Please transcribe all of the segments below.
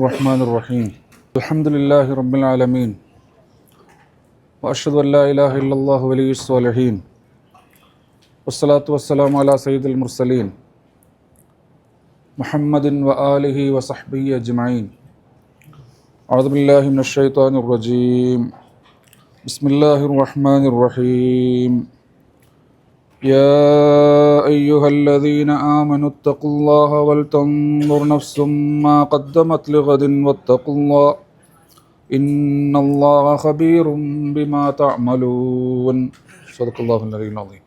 الرحمن الرحيم. الحمد لله رب العالمين. وأشهد أن لا إله إلا الله ولي الصالحين. والصلاة والسلام على سيد المرسلين. محمد وآله وصحبه أجمعين. أعوذ بالله من الشيطان الرجيم. بسم الله الرحمن الرحيم. يا أيها الذين آمنوا اتقوا الله ولتنظر نفس ما قدمت لغد واتقوا الله إن الله خبير بما تعملون صدق الله العلي العظيم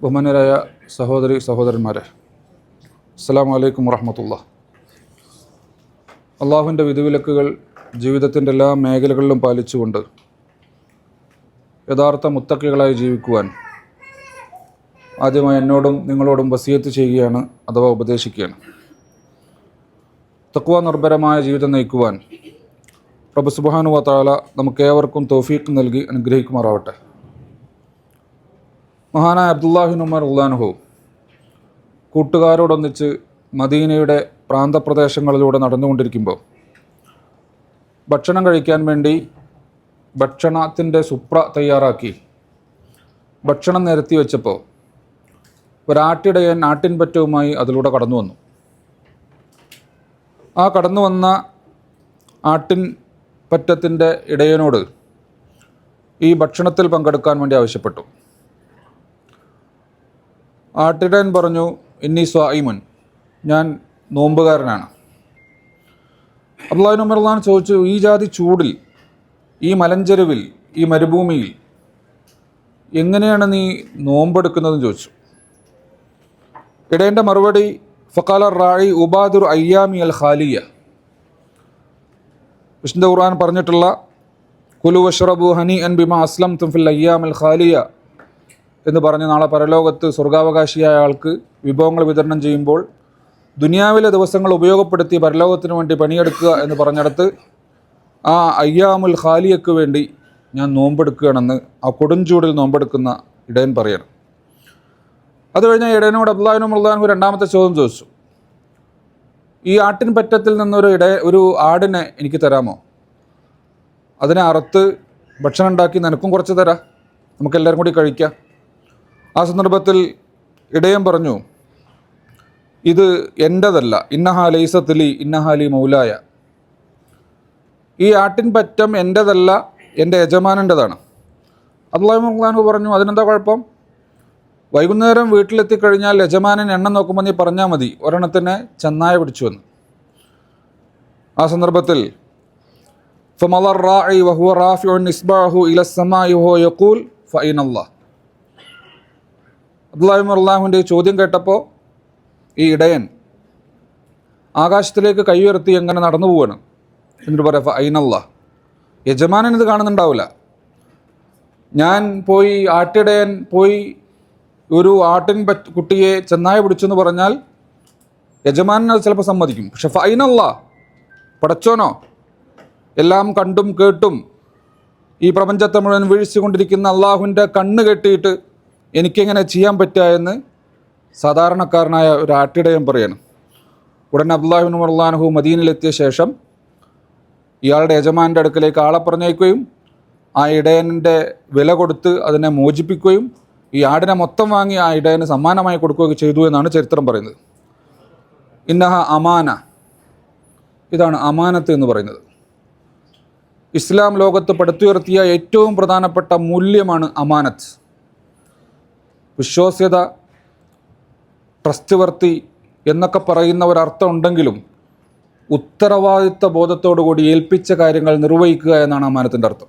ബഹുമാനരായ സഹോദരി സഹോദരന്മാരെ അസ്സാം വലൈക്കും വറഹമത്തുള്ള അള്ളാഹുവിൻ്റെ വിധിവിലക്കുകൾ ജീവിതത്തിൻ്റെ എല്ലാ മേഖലകളിലും പാലിച്ചുകൊണ്ട് യഥാർത്ഥ മുത്തക്കികളായി ജീവിക്കുവാൻ ആദ്യമായി എന്നോടും നിങ്ങളോടും വസിയത്ത് ചെയ്യുകയാണ് അഥവാ ഉപദേശിക്കുകയാണ്. തക്വ നിർഭരമായ ജീവിതം നയിക്കുവാൻ പ്രഭു സുബാനുവ താല നമുക്കേവർക്കും തോഫീക്ക് നൽകി അനുഗ്രഹിക്കുമാറാവട്ടെ. മഹാനായ അബ്ദുല്ലാഹിൻ ഉമർ ഉള്ളാനുഹു കൂട്ടുകാരോടൊന്നിച്ച് മദീനയുടെ പ്രാന്തപ്രദേശങ്ങളിലൂടെ നടന്നുകൊണ്ടിരിക്കുമ്പോൾ ഭക്ഷണം കഴിക്കാൻ വേണ്ടി ഭക്ഷണത്തിന്റെ സുപ്ര തയ്യാറാക്കി. ഭക്ഷണം നിരത്തി വെച്ചപ്പോൾ ഒരാട്ടിടയൻ ആട്ടിൻപറ്റവുമായി അതിലൂടെ കടന്നു വന്നു. ആ കടന്നു വന്ന ആട്ടിൻ പറ്റത്തിന്റെ ഇടയനോട് ഈ ഭക്ഷണത്തിൽ പങ്കെടുക്കാൻ വേണ്ടി ആവശ്യപ്പെട്ടു. ആട്ടിടയൻ പറഞ്ഞു ഇന്നി സ്വായിമുൻ ഞാൻ നോമ്പുകാരനാണ്. അബ്ദുല്ലാഹിൻ ഉമർലാൻ ചോദിച്ചു ഈ ജാതി ചൂടിൽ ഈ മലഞ്ചെരുവിൽ ഈ മരുഭൂമിയിൽ എങ്ങനെയാണ് നീ നോമ്പെടുക്കുന്നതെന്ന് ചോദിച്ചു. ഇടേന്റെ മറുപടി ഫക്കാല റായി ഉബാദുർ അയ്യാമി അൽ ഖാലിയ. വിഷ്ണു ഖുർആൻ പറഞ്ഞിട്ടുള്ള കുലു വഷറബു ഹനി അൻ ബിമ അസ്ലം തുംഫിൽ അയ്യാം അൽ ഖാലിയ എന്ന് പറഞ്ഞ് നാളെ പരലോകത്ത് സ്വർഗാവകാശിയായ ആൾക്ക് വിഭവങ്ങൾ വിതരണം ചെയ്യുമ്പോൾ ദുനിയാവിലെ ദിവസങ്ങൾ ഉപയോഗപ്പെടുത്തി പരലോകത്തിന് വേണ്ടി പണിയെടുക്കുക എന്ന് പറഞ്ഞിടത്ത് ആ അയ്യാമുൽ ഖാലിയക്ക് വേണ്ടി ഞാൻ നോമ്പെടുക്കുകയാണെന്ന് ആ കൊടുംചൂടിൽ നോമ്പെടുക്കുന്ന ഇടയൻ പറയണം. അത് കഴിഞ്ഞാൽ ഇടയനോട് അബ്ദുല്ലാഹിനും അള്ളാഹു രണ്ടാമത്തെ ചോദ്യം ചോദിച്ചു. ഈ ആട്ടിൻ പറ്റത്തിൽ നിന്നൊരു ഇട ഒരു ആടിനെ എനിക്ക് തരാമോ? അതിനെ അറുത്ത് ഭക്ഷണം ഉണ്ടാക്കി നിനക്കും കുറച്ച് തരാം. നമുക്കെല്ലാവരും കൂടി കഴിക്കാം. ആ സന്ദർഭത്തിൽ ഇടയൻ പറഞ്ഞു ഇത് എന്റെതല്ല ഇന്നഹാ ലൈസത്തിലി ഇന്നഹാലി മൗലായ. ഈ ആട്ടിൻ പറ്റം എന്റെതല്ല എന്റെ യജമാനന്റെതാണ് അള്ളാഹു മുഖ്ലാനു പറഞ്ഞു അതിനെന്താ കുഴപ്പം? വൈകുന്നേരം വീട്ടിലെത്തിക്കഴിഞ്ഞാൽ യജമാനൻ എണ്ണം നോക്കുമ്പോൾ നീ പറഞ്ഞാൽ മതി. ഒരെണ്ണത്തിന് ചെന്നായ പിടിച്ചു വന്നു ആ സന്ദർഭത്തിൽ അബ്ദുല്ലാഹിം അള്ളാഹുവിന്റെ ചോദ്യം കേട്ടപ്പോൾ ഈ ഇടയൻ ആകാശത്തിലേക്ക് കൈ ഉയർത്തി എങ്ങനെ നടന്നു പോവാണ് എന്നിട്ട് പറയാം അയിനല്ല. യജമാനൻ ഇത് കാണുന്നുണ്ടാവില്ല ഞാൻ പോയി ആട്ടിടയൻ പോയി ഒരു ആട്ടിൻ കുട്ടിയെ ചെന്നായ പിടിച്ചെന്ന് പറഞ്ഞാൽ യജമാനൻ അത് ചിലപ്പോൾ സമ്മതിക്കും. പക്ഷെ ഫൈനല്ല പടച്ചോനോ? എല്ലാം കണ്ടും കേട്ടും ഈ പ്രപഞ്ചത്തെ മുഴുവൻ വീഴ്ചകൊണ്ടിരിക്കുന്ന അള്ളാഹുവിന്റെ കണ്ണ് കെട്ടിയിട്ട് എനിക്കെങ്ങനെ ചെയ്യാൻ പറ്റുക എന്ന് സാധാരണക്കാരനായ ഒരു ആട്ടിടയൻ പറയണം. ഉടൻ അബ്ദുല്ലാഹിബിൻ ഉമർലാൻഹു മദീനിലെത്തിയ ശേഷം ഇയാളുടെ യജമാന്റെ അടുക്കലേക്ക് ആളെ പറഞ്ഞേക്കുകയും ആ ഇടയന്റെ വില കൊടുത്ത് അതിനെ മോചിപ്പിക്കുകയും ഈ ആടിനെ മൊത്തം വാങ്ങി ആ ഇടയന് സമ്മാനമായി കൊടുക്കുകയൊക്കെ ചെയ്തു എന്നാണ് ചരിത്രം പറയുന്നത്. ഇന്നഹ അമാന. ഇതാണ് അമാനത്ത് എന്ന് പറയുന്നത്. ഇസ്ലാം ലോകത്ത് പടുത്തുയർത്തിയ ഏറ്റവും പ്രധാനപ്പെട്ട മൂല്യമാണ് അമാനത്ത്. വിശ്വാസ്യത ട്രസ്റ്റ് വർത്തി എന്നൊക്കെ പറയുന്ന ഒരർത്ഥം ഉണ്ടെങ്കിലും ഉത്തരവാദിത്ത ബോധത്തോടുകൂടി ഏൽപ്പിച്ച കാര്യങ്ങൾ നിർവഹിക്കുക എന്നാണ് അമാനത്തിന്റെ അർത്ഥം.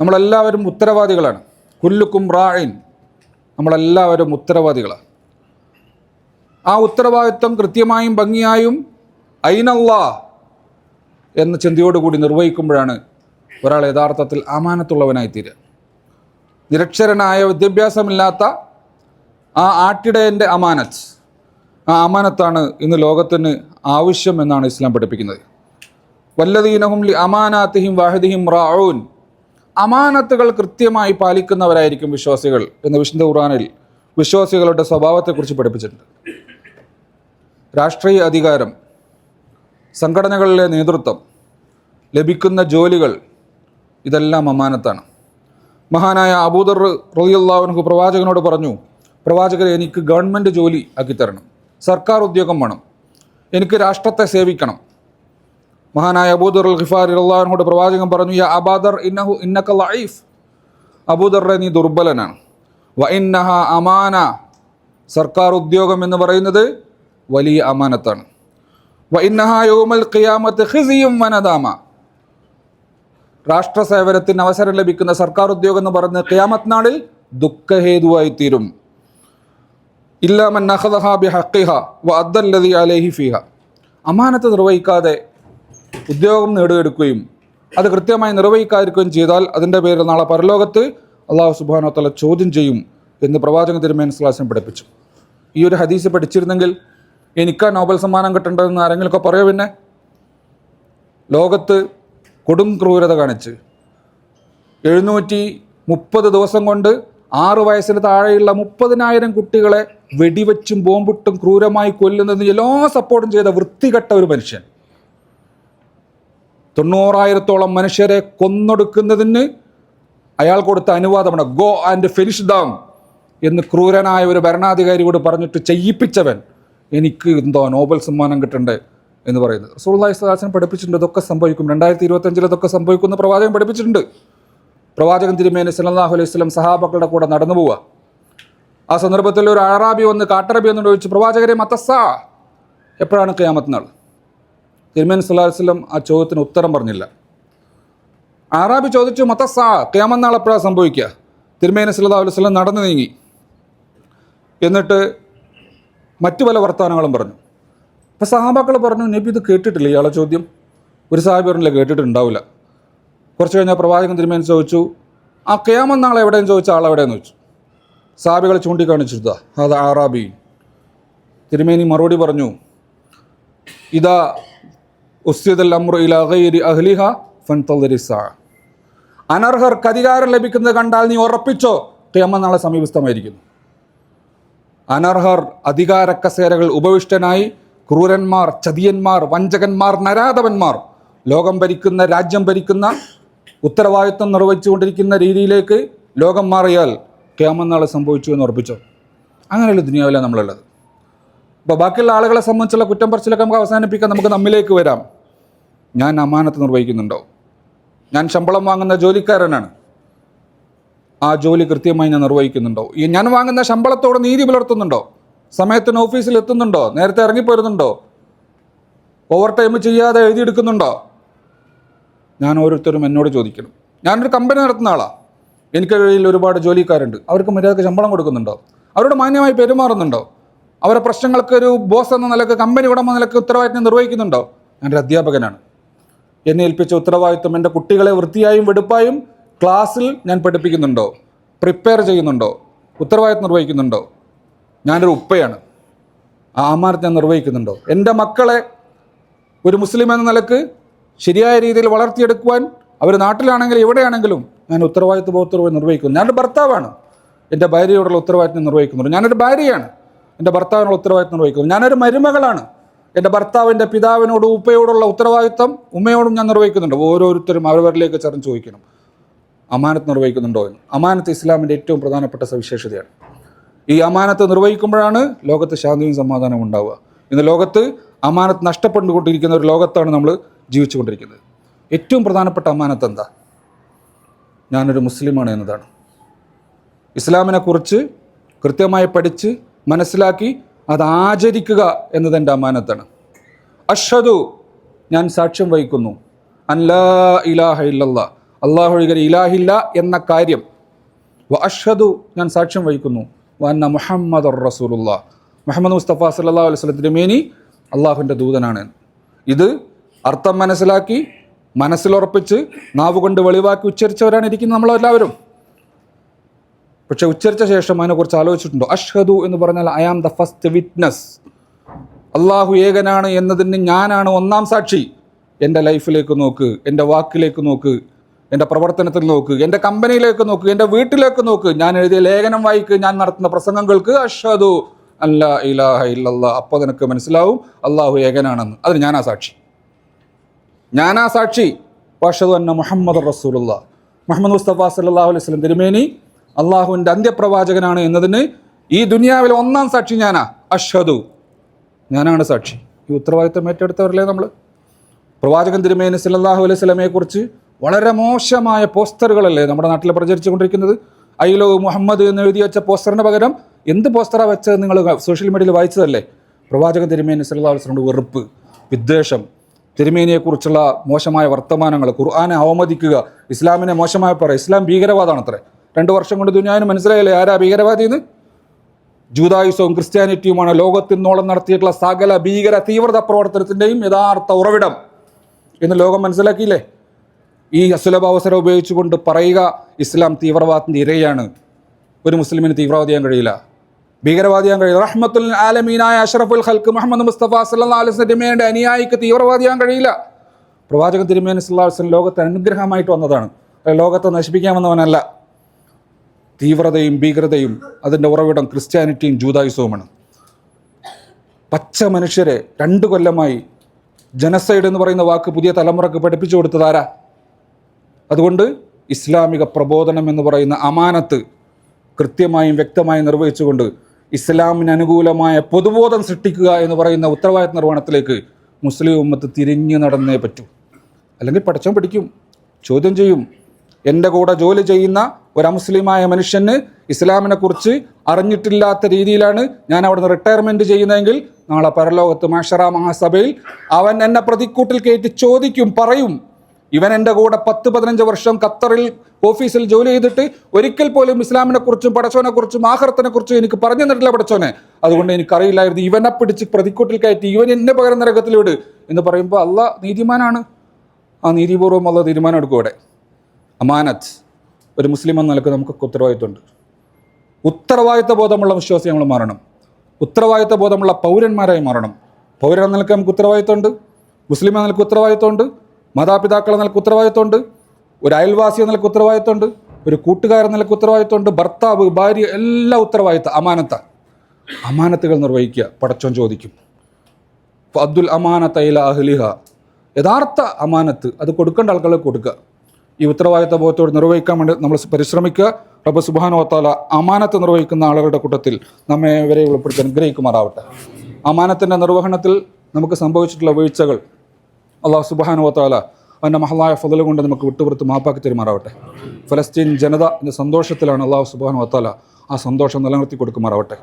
നമ്മളെല്ലാവരും ഉത്തരവാദികളാണ്. കുല്ലുക്കും റായിൻ നമ്മളെല്ലാവരും ഉത്തരവാദികളാണ്. ആ ഉത്തരവാദിത്വം കൃത്യമായും ഭംഗിയായും ഐനല്ല എന്ന ചിന്തയോടുകൂടി നിർവഹിക്കുമ്പോഴാണ് ഒരാൾ യഥാർത്ഥത്തിൽ അമാനത്തുള്ളവനായി തീരുക നിരക്ഷരനായ വിദ്യാഭ്യാസമില്ലാത്ത ആ ആട്ടിടയന്റെ അമാനത്ത്. ആ അമാനത്താണ് ഇന്ന് ലോകത്തിന് ആവശ്യം എന്നാണ് ഇസ്ലാം പഠിപ്പിക്കുന്നത്. വല്ലതീനഹും അമാനാത്തിഹിം വാഹിദിഹിം റാഊൻ. അമാനത്തുകൾ കൃത്യമായി പാലിക്കുന്നവരായിരിക്കും വിശ്വാസികൾ എന്ന് വിശുദ്ധ ഖുർആനിൽ വിശ്വാസികളുടെ സ്വഭാവത്തെക്കുറിച്ച് പഠിപ്പിച്ചിട്ടുണ്ട്. രാഷ്ട്രീയ അധികാരം സംഘടനകളിലെ നേതൃത്വം ലഭിക്കുന്ന ജോലികൾ ഇതെല്ലാം അമാനത്താണ്. മഹാനായ അബൂദർ റളിയല്ലാഹു പ്രവാചകനോട് പറഞ്ഞു പ്രവാചകരെ എനിക്ക് ഗവൺമെന്റ് ജോലി ആക്കിത്തരണം സർക്കാർ ഉദ്യോഗം വേണം. എനിക്ക് രാഷ്ട്രത്തെ സേവിക്കണം. മഹാനായ അബൂദർ അൽ ഖിഫാർ അള്ളാഹിനോട് പ്രവാചകൻ പറഞ്ഞു യാ അബാദർ ഇന്നഹു ഇന്നക്ക ലൈഫ് അബൂദറെ നീ ദുർബലനാണ്. വ ഇന്നഹ അമാന. സർക്കാർ ഉദ്യോഗം എന്ന് പറയുന്നത് വലിയ അമാനത്താണ്. വ ഇന്നഹ യോമൽ ഖിയാമത്ത് ഖിസിയും വനദാമ. രാഷ്ട്ര സേവനത്തിന് അവസരം ലഭിക്കുന്ന സർക്കാർ ഉദ്യോഗം എന്ന് പറയുന്നത് ഖിയാമത്ത് നാളിൽ ദുഃഖഹേതുവായി തീരും ഇല്ലാമൻ നഖദഹ ഹക്കിഹ വ അദ്ദല്ലദി അലൈഹി ഫിഹ. അമാനത്ത് നിർവഹിക്കാതെ ഉദ്യോഗം നേടിയെടുക്കുകയും അത് കൃത്യമായി നിർവഹിക്കാതിരിക്കുകയും ചെയ്താൽ അതിന്റെ പേരിൽ നാളെ പരലോകത്ത് അള്ളാഹു സുബാനോ തല ചോദ്യം ചെയ്യും എന്ന് പ്രവാചക തിരുമേൻ സ്ലാസിനെ പഠിപ്പിച്ചു. ഈ ഒരു ഹദീസ് പഠിച്ചിരുന്നെങ്കിൽ എനിക്കാ നോബൽ സമ്മാനം കിട്ടേണ്ടതെന്ന് ആരെങ്കിലുമൊക്കെ പറയോ പിന്നെ? ലോകത്ത് കൊടും ക്രൂരത കാണിച്ച് എഴുന്നൂറ്റി മുപ്പത് ദിവസം കൊണ്ട് ആറ് വയസ്സിന് താഴെയുള്ള മുപ്പതിനായിരം കുട്ടികളെ വെടിവെച്ചും ബോംബിട്ടും ക്രൂരമായി കൊല്ലുന്നതിന് എല്ലാ സപ്പോർട്ടും ചെയ്ത വൃത്തികെട്ട ഒരു മനുഷ്യൻ. തൊണ്ണൂറായിരത്തോളം മനുഷ്യരെ കൊന്നൊടുക്കുന്നതിന് അയാൾ കൊടുത്ത അനുവാദമാണ് ഗോ ആൻഡ് ഫിനിഷ് ഡൗൺ എന്ന് ക്രൂരനായ ഒരു ഭരണാധികാരിയോട് പറഞ്ഞിട്ട് ചെയ്യിപ്പിച്ചവൻ എനിക്ക് എന്തോ നോബൽ സമ്മാനം കിട്ടണ്ടേ എന്ന് പറയുന്നത്. റസൂള്ളി സ്വലാസൻ പഠിപ്പിച്ചിട്ടുണ്ട്. ഇതൊക്കെ സംഭവിക്കും. രണ്ടായിരത്തി ഇരുപത്തഞ്ചിൽ ഇതൊക്കെ സംഭവിക്കുന്ന പ്രവാചകൻ പഠിപ്പിച്ചിട്ടുണ്ട്. പ്രവാചകൻ തിരുമേനി സല്ലല്ലാഹു അലൈഹി സ്വലം സഹാബക്കളുടെ കൂടെ നടന്നു പോവുക. ആ സന്ദർഭത്തിൽ ഒരു അറാബി വന്ന് കാട്ടറബി എന്ന് ചോദിച്ചു പ്രവാചകരെ മത്തസ്സ എപ്പോഴാണ് ക്യാമത്ത് നാൾ? തിരുമേനി സല്ലല്ലാഹു അലൈഹി വസല്ലം ആ ചോദ്യത്തിന് ഉത്തരം പറഞ്ഞില്ല. അറാബി ചോദിച്ചു മത്തസ്സ ക്യാമത്ത് നാൾ എപ്പോഴാണ് സംഭവിക്കുക? തിരുമേനി സല്ലല്ലാഹു അലൈഹി വസല്ലം നടന്നു നീങ്ങി. എന്നിട്ട് മറ്റു പല വർത്തമാനങ്ങളും പറഞ്ഞു. അപ്പോൾ സഹാബാക്കൾ പറഞ്ഞു നബി ഇത് കേട്ടിട്ടില്ല ഇയാളെ ചോദ്യം. ഒരു സാഹിബ് പറഞ്ഞില്ല കേട്ടിട്ടുണ്ടാവില്ല. കുറച്ച് കഴിഞ്ഞാൽ പ്രവാചകൻ തിരുമേൻ ചോദിച്ചു ആ ഖിയാമത്ത് നാളെ എവിടെയെന്ന് ചോദിച്ച ആൾ എവിടെയെന്ന് ചോദിച്ചു? സാബികളെ ചൂണ്ടിക്കാണിച്ചിരുതാ അത് ആറാബി തിരുമേനി മറുപടി പറഞ്ഞു ഇതാ ഉസ്യദൽ അമ്രു ഇലാ അഹ്ലിഹ ഫൻ തൗദരിസ അനർഹർക്ക് അധികാരം ലഭിക്കുന്നത് കണ്ടാൽ നീ ഉറപ്പിച്ചോ? ഖിയാമത്ത് നാളെ സമീപസ്ഥമായിരിക്കുന്നു. അനർഹർ അധികാര കസേരകൾ ഉപവിഷ്ടനായി ക്രൂരന്മാർ ചതിയന്മാർ വഞ്ചകന്മാർ നരാധവന്മാർ ലോകം ഭരിക്കുന്ന രാജ്യം ഭരിക്കുന്ന ഉത്തരവാദിത്വം നിർവഹിച്ചുകൊണ്ടിരിക്കുന്ന രീതിയിലേക്ക് ലോകം മാറിയാൽ നാളെ സംഭവിച്ചു എന്ന് ഉറപ്പിച്ചോ? അങ്ങനെയല്ല ദുനിയാവില്ല നമ്മളുള്ളത്. അപ്പോൾ ബാക്കിയുള്ള ആളുകളെ സംബന്ധിച്ചുള്ള കുറ്റം പറച്ചിലൊക്കെ നമുക്ക് അവസാനിപ്പിക്കാൻ നമുക്ക് നമ്മിലേക്ക് വരാം. ഞാൻ അമാനത്ത് നിർവഹിക്കുന്നുണ്ടോ? ഞാൻ ശമ്പളം വാങ്ങുന്ന ജോലിക്കാരനാണ്. ആ ജോലി കൃത്യമായി ഞാൻ നിർവഹിക്കുന്നുണ്ടോ? ഈ ഞാൻ വാങ്ങുന്ന ശമ്പളത്തോട് നീതി പുലർത്തുന്നുണ്ടോ? സമയത്തിന് ഓഫീസിൽ എത്തുന്നുണ്ടോ? നേരത്തെ ഇറങ്ങിപ്പോരുന്നുണ്ടോ? ഓവർ ടൈം ചെയ്യാതെ എഴുതിയെടുക്കുന്നുണ്ടോ? ഞാൻ ഓരോരുത്തരും എന്നോട് ചോദിക്കണം. ഞാനൊരു കമ്പനി നടത്തുന്ന ആളാണ് എനിക്ക് കീഴിൽ ഒരുപാട് ജോലിക്കാരുണ്ട്. അവർക്ക് മര്യാദയ്ക്ക് ശമ്പളം കൊടുക്കുന്നുണ്ടോ? അവരോട് മാന്യമായി പെരുമാറുന്നുണ്ടോ? അവരുടെ പ്രശ്നങ്ങൾക്ക് ഒരു ബോസ് എന്ന നിലയ്ക്ക് കമ്പനി ഉടമ നിലയ്ക്ക് ഉത്തരവാദിത്തം നിർവഹിക്കുന്നുണ്ടോ? ഞാനൊരു അധ്യാപകനാണ്. എന്നെ ഏൽപ്പിച്ച ഉത്തരവാദിത്വം എന്റെ കുട്ടികളെ വൃത്തിയായും വെടുപ്പായും ക്ലാസ്സിൽ ഞാൻ പഠിപ്പിക്കുന്നുണ്ടോ? പ്രിപ്പയർ ചെയ്യുന്നുണ്ടോ? ഉത്തരവാദിത്വം നിർവഹിക്കുന്നുണ്ടോ? ഞാനൊരു ഉപ്പയാണ്. ആ അമാനത്ത് ഞാൻ നിർവഹിക്കുന്നുണ്ടോ? എന്റെ മക്കളെ ഒരു മുസ്ലിം എന്ന നിലയ്ക്ക് ശരിയായ രീതിയിൽ വളർത്തിയെടുക്കുവാൻ അവർ നാട്ടിലാണെങ്കിലും എവിടെയാണെങ്കിലും ഞാൻ ഉത്തരവാദിത്വ ബോധത്തോടെ നിർവഹിക്കുന്നു. ഞാനൊരു ഭർത്താവാണ്. എന്റെ ഭാര്യയോടുള്ള ഉത്തരവാദിത്വം നിർവഹിക്കുന്നുണ്ട്. ഞാനൊരു ഭാര്യയാണ്. എന്റെ ഭർത്താവിനുള്ള ഉത്തരവാദിത്വം നിർവഹിക്കുന്നു. ഞാനൊരു മരുമകളാണ്. എന്റെ ഭർത്താവിന്റെ പിതാവിനോടും ഉപ്പയോടുള്ള ഉത്തരവാദിത്വം ഉമ്മയോടും ഞാൻ നിർവഹിക്കുന്നുണ്ട്. ഓരോരുത്തരും അവരവരിലേക്ക് ചേർന്ന് ചോദിക്കണം അമാനത്ത് നിർവഹിക്കുന്നുണ്ടോ എന്ന്. അമാനത്ത് ഇസ്ലാമിന്റെ ഏറ്റവും പ്രധാനപ്പെട്ട സവിശേഷതയാണ്. ഈ അമാനത്ത് നിർവഹിക്കുമ്പോഴാണ് ലോകത്ത് ശാന്തിയും സമാധാനവും ഉണ്ടാവുക. ഇന്ന് ലോകത്ത് അമാനത്ത് നഷ്ടപ്പെട്ടുകൊണ്ടിരിക്കുന്ന ഒരു ലോകത്താണ് നമ്മൾ ജീവിച്ചുകൊണ്ടിരിക്കുന്നത്. ഏറ്റവും പ്രധാനപ്പെട്ട അമാനത്ത് എന്താ? ഞാനൊരു മുസ്ലിമാണ് എന്നതാണ്. ഇസ്ലാമിനെക്കുറിച്ച് കൃത്യമായി പഠിച്ച് മനസ്സിലാക്കി അത് ആചരിക്കുക എന്നത് എന്റെ അമാനത്താണ്. അഷദു ഞാൻ സാക്ഷ്യം വഹിക്കുന്നു. അല്ലാ ഇലാഹ ഇല്ലല്ല അള്ളാഹു ഇലാഹില്ല എന്ന കാര്യം. വ ഞാൻ സാക്ഷ്യം വഹിക്കുന്നു. വന്ന മുഹമ്മദ് റസൂലുള്ള മുഹമ്മദ് മുസ്തഫ സല്ലാ അലൈഹി സ്വലത്തിന്റെ മേനി അള്ളാഹുവിന്റെ ദൂതനാണ്. ഇത് അർത്ഥം മനസ്സിലാക്കി മനസ്സിലുറപ്പിച്ച് നാവ് കൊണ്ട് വെളിവാക്കി ഉച്ചരിച്ചവരാണ് ഇരിക്കുന്നത് നമ്മളെല്ലാവരും. പക്ഷെ ഉച്ചരിച്ച ശേഷം അതിനെക്കുറിച്ച് ആലോചിച്ചിട്ടുണ്ടോ? അഷ്ഹദു എന്ന് പറഞ്ഞാൽ I am the first witness അള്ളാഹു ഏകനാണ് എന്നതിന് ഞാനാണ് ഒന്നാം സാക്ഷി. എന്റെ ലൈഫിലേക്ക് നോക്ക് എന്റെ വാക്കിലേക്ക് നോക്ക് എന്റെ പ്രവർത്തനത്തിൽ നോക്ക് എന്റെ കമ്പനിയിലേക്ക് നോക്ക് എന്റെ വീട്ടിലേക്ക് നോക്ക്. ഞാൻ എഴുതിയ ലേഖനം വായിക്ക് ഞാൻ നടത്തുന്ന പ്രസംഗങ്ങൾക്ക് അഷ്ഹദു അല്ല ഇലാഹ ഇല്ലല്ലാ. അപ്പോൾ നിനക്ക് മനസ്സിലാവും അള്ളാഹു ഏകനാണെന്ന്. അതിന് ഞാനാ സാക്ഷി. ഞാനാ സാക്ഷി. പക്ഷത് അന്ന മുഹമ്മദ് റസൂലുള്ള. മുഹമ്മദ് മുസ്തഫ സല്ലല്ലാഹു അലൈഹി വസല്ലം തിരുമേനി. അള്ളാഹുവിന്റെ അന്ത്യപ്രവാചകനാണ് എന്നതിന് ഈ ദുനിയാവിലെ ഒന്നാം സാക്ഷി ഞാനാ. അഷ്ഹദു. ഞാനാണ് സാക്ഷി. ഈ ഉത്തരവാദിത്തം ഏറ്റെടുത്തവരല്ലേ നമ്മൾ പ്രവാചകൻ തിരുമേനി സല്ലല്ലാഹു അലൈഹി സ്വലമയെ കുറിച്ച് വളരെ മോശമായ പോസ്റ്ററുകളല്ലേ നമ്മുടെ നാട്ടിൽ പ്രചരിച്ചു കൊണ്ടിരിക്കുന്നത് മുഹമ്മദ് എന്ന് എഴുതി വെച്ച പോസ്റ്ററിന് പകരം എന്ത് പോസ്റ്ററാണ് വെച്ചത് നിങ്ങൾ സോഷ്യൽ മീഡിയയിൽ വായിച്ചതല്ലേ? പ്രവാചകൻ തിരുമേനി സല്ലല്ലാഹു അലൈഹി വസല്ലമയുടെ വെറുപ്പ് വിദ്വേഷം തിരുമേനിയെക്കുറിച്ചുള്ള മോശമായ വർത്തമാനങ്ങൾ ഖുർആാനെ അവമതിക്കുക ഇസ്ലാമിനെ മോശമായി പറയുക ഇസ്ലാം ഭീകരവാദമാണ് അത്രേ രണ്ട് വർഷം കൊണ്ട് ദുനിയാവിന് മനസ്സിലായില്ലേ ആരാ ഭീകരവാദി എന്ന് ജൂതായുസവും ക്രിസ്ത്യാനിറ്റിയുമാണ് ലോകത്തിനോളം നടത്തിയിട്ടുള്ള സകല ഭീകര തീവ്രത പ്രവർത്തനത്തിന്റെയും യഥാർത്ഥ ഉറവിടം എന്ന് ലോകം മനസ്സിലാക്കിയില്ലേ? ഈ അസുലഭ അവസരം ഉപയോഗിച്ചുകൊണ്ട് പറയുക ഇസ്ലാം തീവ്രവാദത്തിന്റെ ഇരയാണ്. ഒരു മുസ്ലിമിന് തീവ്രവാദിയാൻ കഴിയില്ല. ഭീകരവാദിയാൻ കഴിയില്ല റഹ്മത്തുൽ ആലമീനായ അഷറഫുൽ ഹൽക്ക് മുഹമ്മദ് മുസ്തഫ സല്ലാ തിരുമേനിയുടെ അനുയായിക്ക് തീവ്രവാദിയാൻ കഴിയില്ല. പ്രവാചകൻ തിരുമേനി സല്ലാ വസ്ലം ലോകത്തെ അനുഗ്രഹമായിട്ട് വന്നതാണ്. ലോകത്തെ നശിപ്പിക്കാൻ വന്നവനല്ല തീവ്രതയും ഭീകരതയും അതിന്റെ ഉറവിടം ക്രിസ്ത്യാനിറ്റിയും ജൂതായുസവുമാണ്. പച്ച മനുഷ്യരെ രണ്ട് കൊല്ലമായി ജനസൈഡ് എന്ന് പറയുന്ന വാക്ക് പുതിയ തലമുറയ്ക്ക് പഠിപ്പിച്ചു കൊടുത്തതാരാ അതുകൊണ്ട് ഇസ്ലാമിക പ്രബോധനം എന്ന് പറയുന്ന അമാനത്ത് കൃത്യമായും വ്യക്തമായും നിർവഹിച്ചുകൊണ്ട് ഇസ്ലാമിന് അനുകൂലമായ പൊതുബോധം സൃഷ്ടിക്കുക എന്ന് പറയുന്ന ഉത്തരവാദിത്ത നിർവഹണത്തിലേക്ക് മുസ്ലിം ഉമ്മത്ത് തിരിഞ്ഞു നടന്നേ പറ്റൂ. അല്ലെങ്കിൽ പഠിച്ചോൻ പഠിക്കും ചോദ്യം ചെയ്യും. എന്റെ കൂടെ ജോലി ചെയ്യുന്ന ഒരു അമുസ്ലിമായ മനുഷ്യന് ഇസ്ലാമിനെക്കുറിച്ച് അറിഞ്ഞിട്ടില്ലാത്ത രീതിയിലാണ് ഞാൻ അവിടുന്ന് റിട്ടയർമെന്റ് ചെയ്യുന്നതെങ്കിൽ നാളെ പരലോകത്ത് മാഷറ മഹാസഭയിൽ അവൻ എന്നെ പ്രതിക്കൂട്ടിൽ കയറ്റി ചോദിക്കും പറയും. ഇവൻ എന്റെ കൂടെ പത്ത് പതിനഞ്ച് വർഷം ഖത്തറിൽ ഓഫീസിൽ ജോലി ചെയ്തിട്ട് ഒരിക്കൽ പോലും ഇസ്ലാമിനെ കുറിച്ചും പടച്ചോനെ കുറിച്ചും ആഹ്റത്തിനെ കുറിച്ചും എനിക്ക് പറഞ്ഞു തന്നിട്ടില്ല പടച്ചോനെ. അതുകൊണ്ട് എനിക്കറിയില്ലായിരുന്നു ഇവനെ പിടിച്ച് പ്രതിക്കൂട്ടിൽ കയറ്റി ഇവൻ എന്നെ പകരം നരകത്തിൽ വിട് എന്ന് പറയുമ്പോൾ അല്ല നീതിമാനാണ്. ആ നീതിപൂർവം അല്ല തീരുമാനം എടുക്കും ഇവിടെ അമാനത്ത്. ഒരു മുസ്ലിം എന്ന നിലയ്ക്ക് നമുക്ക് ഉത്തരവാദിത്വമുണ്ട്. ഉത്തരവാദിത്ത ബോധമുള്ള വിശ്വാസി നമ്മൾ മാറണം. ഉത്തരവാദിത്ത ബോധമുള്ള പൗരന്മാരായി മാറണം. പൗരൻ എന്ന നിലയ്ക്ക് നമുക്ക് ഉത്തരവാദിത്വമുണ്ട്. മുസ്ലിം എന്ന നിലയ്ക്ക് ഉത്തരവാദിത്വമുണ്ട്. മാതാപിതാക്കൾ നിലയ്ക്ക് ഉത്തരവാദിത്വമുണ്ട്. ഒരു അയൽവാസി നിലയ്ക്ക് ഉത്തരവാദിത്വമുണ്ട്. ഒരു കൂട്ടുകാരൻ നിലയ്ക്ക് ഉത്തരവാദിത്വമുണ്ട്. ഭർത്താവ് ഭാര്യ എല്ലാ ഉത്തരവാദിത്ത അമാനത്ത. അമാനത്തുകൾ നിർവഹിക്കുക പടച്ചോൻ ചോദിക്കും. അബ്ദുൽ അമാനത്ത ഇല അഹ്ലിഹ. യഥാർത്ഥ അമാനത്ത് അത് കൊടുക്കേണ്ട ആൾക്കാർക്ക് കൊടുക്കുക. ഈ ഉത്തരവാദിത്ത ബോധത്തോട് നിർവഹിക്കാൻ വേണ്ടി നമ്മൾ പരിശ്രമിക്കുക. റബ്ബ് സുബാനോത്താല അമാനത്ത് നിർവഹിക്കുന്ന ആളുകളുടെ കൂട്ടത്തിൽ നമ്മെ ഇവരെ ഉൾപ്പെടുത്തി അനുഗ്രഹിക്കുമാറാവട്ടെ. അമാനത്തിന്റെ നിർവഹണത്തിൽ നമുക്ക് സംഭവിച്ചിട്ടുള്ള വീഴ്ചകൾ അള്ളാഹു സുബാനുവത്താല അവന്റെ മഹലായ ഫതല കൊണ്ട് നമുക്ക് വിട്ടുപുറത്ത് മാപ്പാക്കി തരുമാറാവട്ടെ. ഫലസ്തീൻ ജനത എന്റെ സന്തോഷത്തിലാണ് അള്ളാഹു സുബാനുവത്താല ആ സന്തോഷം നിലനിർത്തി കൊടുക്കുമാറാവട്ടെ.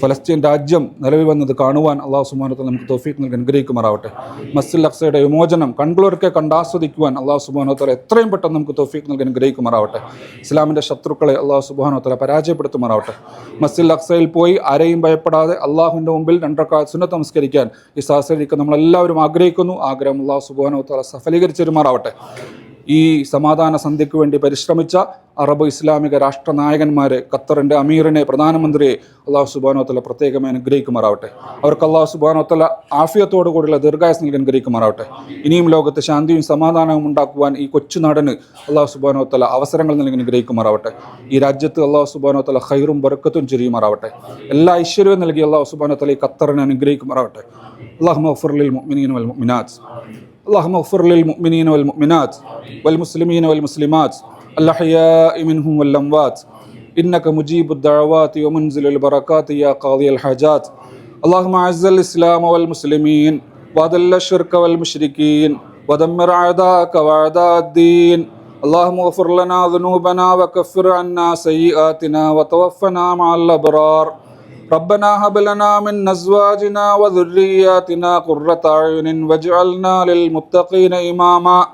ഫലസ്തീൻ രാജ്യം നിലവിൽ വന്നത് കാണുവാൻ അള്ളാഹു സുബാനത്തിൽ നമുക്ക് തോഫീക്ക് നൽകി അനുഗ്രഹിക്കുമാറാവട്ടെ. മസ്ജിദ് അക്സയുടെ വിമോചനം കൺകുളർക്കെ കണ്ടാസ്വദിക്കുവാൻ അള്ളാഹു സുബാനോത്തല എത്രയും പെട്ടെന്ന് നമുക്ക് തോഫീക്ക് നൽകി അനുഗ്രഹിക്കുമാറാവട്ടെ. ഇസ്ലാമിന്റെ ശത്രുക്കളെ അള്ളാഹു സുബാനോത്തല പരാജയപ്പെടുത്തുമാറാവട്ടെ. മസ്ജിദ് അക്സയിൽ പോയി ആരെയും ഭയപ്പെടാതെ അള്ളാഹുവിന്റെ മുമ്പിൽ രണ്ടരക്കാ സുന്നത്ത് നമസ്കരിക്കാൻ ഈ സാഹചര്യം നമ്മളെല്ലാവരും ആഗ്രഹിക്കുന്നു. ആഗ്രഹം അള്ളാഹു സുബാനോത്തല സഫലീകരിച്ചു തരുമാറാവട്ടെ. ഈ സമാധാന സന്ധ്യയ്ക്ക് വേണ്ടി പരിശ്രമിച്ച അറബ് ഇസ്ലാമിക രാഷ്ട്ര നായകന്മാരെ ഖത്തറിന്റെ അമീറിനെ പ്രധാനമന്ത്രിയെ അള്ളാഹു സുബാനോത്തല പ്രത്യേകമായി അനുഗ്രഹിക്കുമാറാവട്ടെ. അവർക്ക് അള്ളാഹു സുബാനോത്തല ആഫിയത്തോടു കൂടിയുള്ള ദീർഘായസ് നൽകി അനുഗ്രഹിക്കുമാറാവട്ടെ. ഇനിയും ലോകത്ത് ശാന്തിയും സമാധാനവും ഉണ്ടാക്കുവാൻ ഈ കൊച്ചു കൊച്ചുനാടിന് അള്ളാഹു സുബാനോത്തല അവസരങ്ങൾ നൽകി അനുഗ്രഹിക്കുമാറാവട്ടെ. ഈ രാജ്യത്ത് അള്ളാഹു സുബാനോത്തല ഹൈറും ബർക്കത്തും ചെരിയുമാറാവട്ടെ. എല്ലാ ഐശ്വര്യവും നൽകി അള്ളാഹു സുബാനോത്തല ഈ ഖത്തറിനെ അനുഗ്രഹിക്കുമാറാവട്ടെ. അള്ളാഹു മഫുർലിൽ മുഅ്മിനീന വൽ اللهم اغفر للمؤمنين والمؤمنات والمسلمين والمسلمات الأحياء منهم والأموات. إنك مجيب الدعوات ومنزل البركات يا قاضي الحاجات. اللهم أعز الإسلام والمسلمين وأذل الشرك والمشركين ودمر أعداءك وأعداء الدين. اللهم اغفر لنا ذنوبنا وكفر عنا سيئاتنا وتوفنا مع الأبرار. ربنا هب لنا من أزواجنا وذرياتنا قرة أعين واجعلنا للمتقين إماما.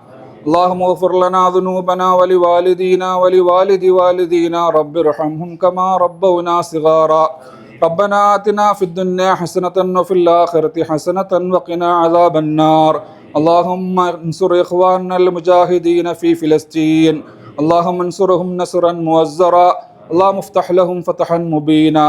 اللهم اغفر لنا ذنوبنا ولوالدينا ولوالد والدينا. رب ارحمهم كما ربونا صغارا. ربنا آتنا في الدنيا حسنة وفي الآخرة حسنة وقنا عذاب النار. اللهم انصر إخواننا المجاهدين في فلسطين. اللهم انصرهم نصرا موزرا. اللهم افتح لهم فتحا مبينا.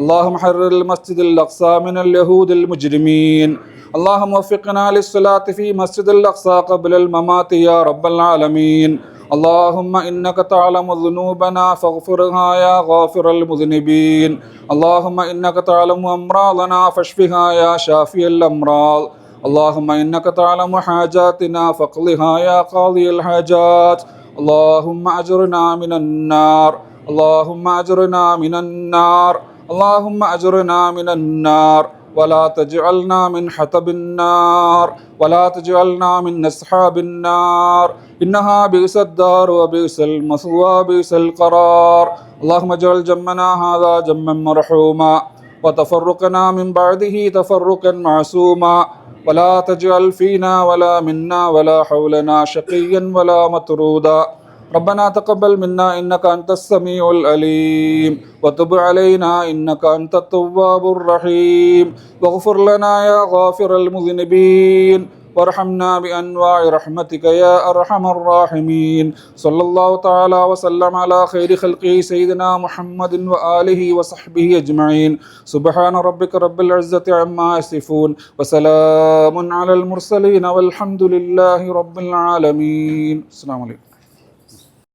اللهم حرر المسجد الأقصى من اليهود المجرمين. اللهم وفقنا للصلاة في مسجد الأقصى قبل الممات يا رب العالمين. اللهم إنك تعلم ذنوبنا فاغفرها يا غافر المذنبين. اللهم إنك تعلم أمراضنا فاشفها يا شافي الأمراض. اللهم إنك تعلم حاجاتنا فاقضها يا قاضي الحاجات. اللهم أجرنا من النار. اللهم أجرنا من النار. اللهم أجرنا من النار ولا تجعلنا من حطب النار ولا تجعلنا من أصحاب النار. إنها بئس الدار وبئس المثوى بئس القرار. اللهم اجعل جمنا هذا جما مرحوما وتفرقنا من بعده تفرقا معصوما. ولا تجعل فينا ولا منا ولا حولنا شقيا ولا مطرودا. ربنا تقبل منا إنك أنت السميع العليم وتب علينا إنك أنت التواب الرحيم واغفر لنا يا غافر المذنبين وارحمنا بأنواع رحمتك يا أرحم الراحمين صلى الله تعالى وسلم على خير خلقه سيدنا محمد وآله وصحبه أجمعين سبحان ربك رب العزة عما يصفون وسلام على المرسلين والحمد لله رب العالمين السلام عليكم